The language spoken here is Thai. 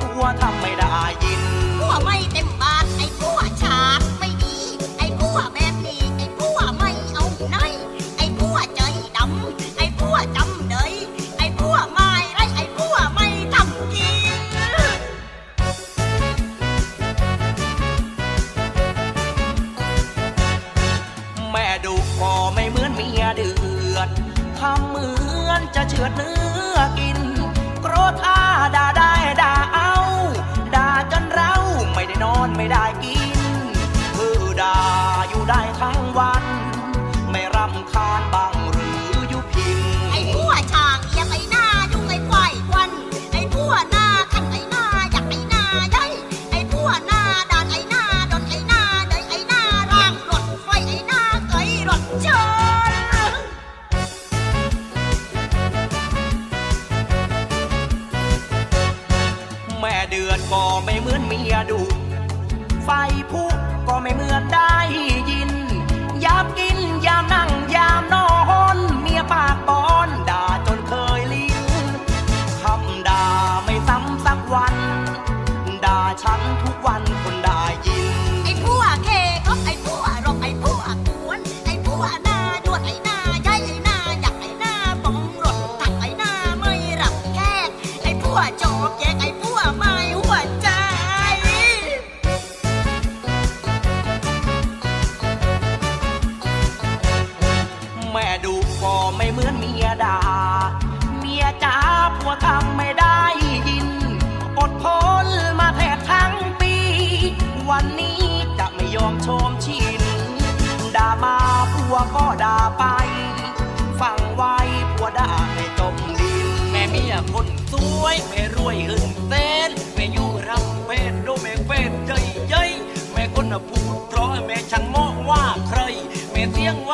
ผัวทำไม่ได้ยิน ผัวไม่เต็มบาทไอ้ผัวชาติไม่ดี ไอ้ผัวแบบนี้ไอ้ผัวไม่เอาไหนไอ้ผัวใจดำไอ้ผัวจำเลยไอ้ผัวไม่ไรไอ้ผัวไม่ทำกินแม่ดูพอไม่เหมือนเมียเดือดทำเหมือนจะเชือดเนื้อกินโกรธอาดา อนไม่ได้กินเธอด่าอยู่ได้ทั้งวัน ไม่รำคาญบ้างหรือยุพิง ไอ้ผัวช่างเอียงไอ้หน้ายุ่งไอ้ควายควันไอ้ผัวหน้าขันไอ้หน้าอยากไอ้หน้าใหญ่ไอ้ผัวหน้าด่านไอ้หน้าดอนไอ้หน้าเดยไอ้หน้าร่างรถไฟไอ้หน้าไก่รถเชิแม่เดือนก็ไม่เหมือนเมียดู ไฟพุกก็ไม่เหมือนได้ยิน ยามกินยามนั่งยามนอนเมียปากบอนด่าจนเคยลิ้นคำด่าไม่ซ้ำสักวัน ด่าฉันทุกวันคนได้ยิน ไอ้พวกเคก็ไอ้พวกรบไอ้พวกกวนไอ้พวกหน้าดวดไอ้หน้าใหญ่ไอ้หน้าอยากไอ้หน้าปองรถตักไอ้หน้าไม่รับแขกไอ้พวกจอบแยกไอ้พวกไม่ ก็ไม่เหมือนเมียด่า เมียจ๋าผัวทำไม่ได้ยิน อดทนมาแทบทั้งปี วันนี้จะไม่ยอมโชมชิน ด่ามาผัวก็ด่าไป ฟังไว้ผัวด่าให้จมดิน แม่เมียคนสวยแม่รวยหึงเต้นแม่อยู่รำเพศโดแม่เฟศเย้ยเย้ยแม่คนน่ะพูดเพราะแม่ช่างมองว่าใครแม่เสียงหวา